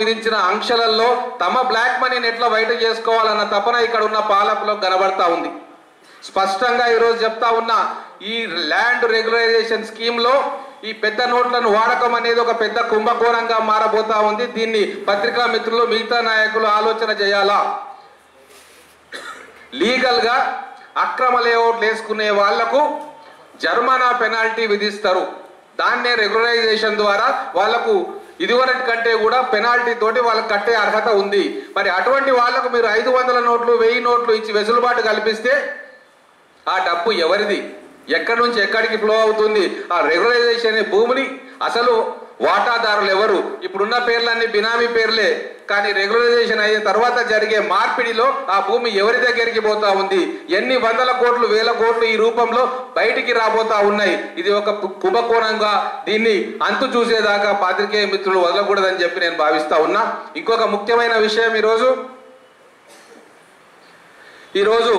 విధించిన ఆంక్షలలో తమ బ్లాక్ మనీని ఎట్లా బయట చేసుకోవాలన్న తపన ఇక్కడ ఉన్న పాలకులకు కనబడతా ఉంది. స్పష్టంగా ఈరోజు చెప్తా ఉన్న ఈ ల్యాండ్ రెగ్యులరైజేషన్ స్కీమ్లో ఈ పెద్ద నోట్లను వాడకం అనేది ఒక పెద్ద కుంభకోణంగా మారబోతా ఉంది. దీన్ని పత్రికా మిత్రులు మిగతా నాయకులు ఆలోచన చేయాలా? లీగల్గా అక్రమ లేఅవుట్లు వేసుకునే వాళ్ళకు జర్మానా పెనాల్టీ విధిస్తారు. దాన్నే రెగ్యులరైజేషన్ ద్వారా వాళ్ళకు ఇదివరటి కంటే కూడా పెనాల్టీ తోటి వాళ్ళకి కట్టే అర్హత ఉంది. మరి అటువంటి వాళ్ళకు మీరు ఐదు వందల నోట్లు వెయ్యి నోట్లు ఇచ్చి వెసులుబాటు కల్పిస్తే ఆ డబ్బు ఎవరిది? ఎక్కడి నుంచి ఎక్కడికి ఫ్లో అవుతుంది? ఆ రెగ్యులరైజేషన్ అనే భూమిని అసలు వాటాదారులు ఎవరు? ఇప్పుడున్న పేర్లన్నీ బినామీ పేర్లే. కానీ రెగ్యులరైజేషన్ అయిన తర్వాత జరిగే మార్పిడిలో ఆ భూమి ఎవరి దగ్గరికి పోతా ఉంది? ఎన్ని వందల కోట్లు వేల కోట్లు ఈ రూపంలో బయటికి రాబోతా ఉన్నాయి? ఇది ఒక కుంభకోణంగా దీన్ని అంతు చూసేదాకా పాత్రికేయ మిత్రులు వదలకూడదని చెప్పి నేను భావిస్తా ఉన్నా. ఇంకొక ముఖ్యమైన విషయం ఈరోజు. ఈరోజు